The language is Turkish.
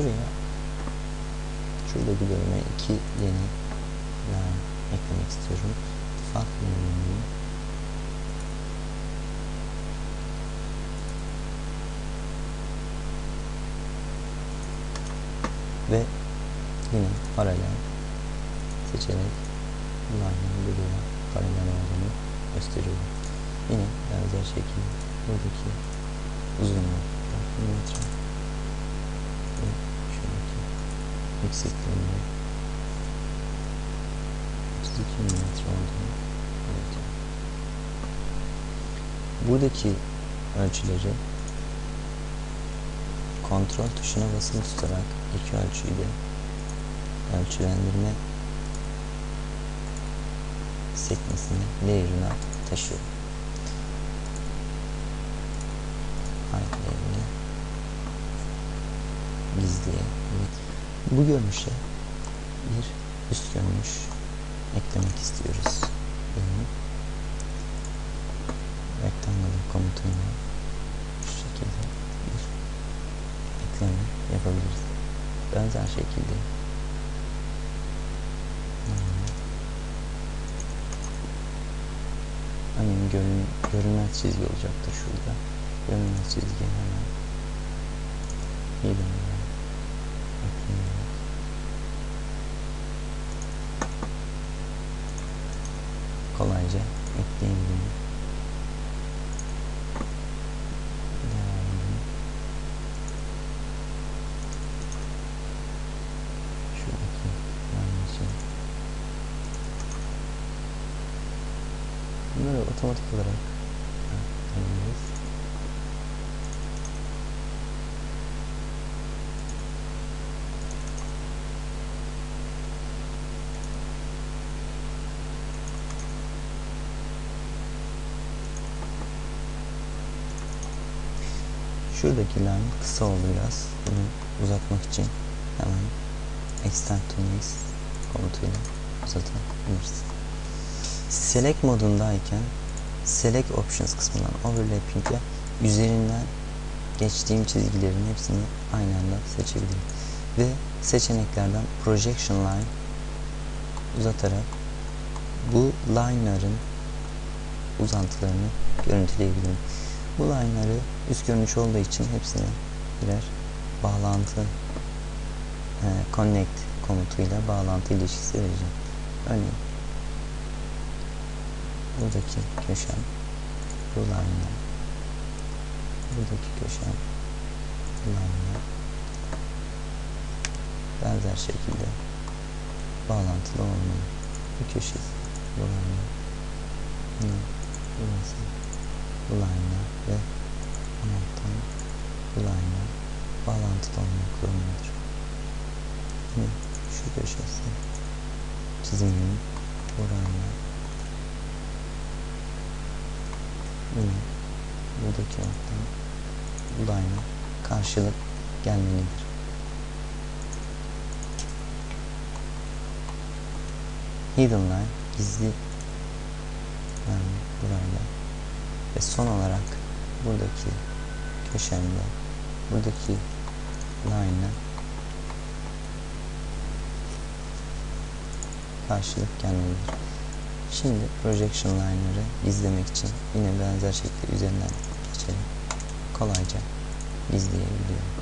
şuraya şuradaki bölüme iki yeni line eklemek istiyorum. Farklı menüyüm. Ve yine paralel seçerek line'ın buraya paralel olduğunu gösteriyorum. Yine benzer şekilde buradaki uzunluğu 4 metre ve şuradaki eksikliğini 32 metre olduğunu belirtiyorum. Buradaki ölçüleri kontrol tuşuna basılı tutarak iki ölçüyü de ölçülendirme sekmesini layer'ına taşıyorum. Height layer'ını gizliye bu görünüşe bir üst görünüş eklemek istiyoruz. Benim rectangle komutuyla şu şekilde bir ekleme yapabiliriz. Benzer şekilde Örneğin görün, görünmez çizgi olacaktır şurada. Görünmez çizgi hemen hidden yanlışı. Bunları otomatik olarak yapabiliriz. Şuradaki line kısa oldu biraz. Bunu uzatmak için hemen extend to next komutuyla uzatabiliriz. Select modundayken Select Options kısmından Overlapping ile üzerinden geçtiğim çizgilerin hepsini aynı anda seçebilirim. Ve seçeneklerden Projection Line uzatarak bu line'ların uzantılarını görüntüleyebilirim. Bu line'ları üst görünüş olduğu için hepsine birer bağlantı e, connect komutuyla bağlantı ilişkisi vereceğim. Örneğin buradaki köşem bu line'la buradaki köşem bu line'la benzer şekilde bağlantılı olmalı. Bu köşesi bu line'la burası bu line'la ve alttan bu line'la bağlantılı olmak zorundadır. Yine şu köşesi çizimin burayla yine buradaki bu line'a karşılık gelmelidir. Hidden line gizli ve son olarak buradaki köşemde buradaki line'a karşılık gelmelidir. Şimdi projection line'ları izlemek için yine benzer şekilde üzerinden geçerek kolayca izleyebiliyorum.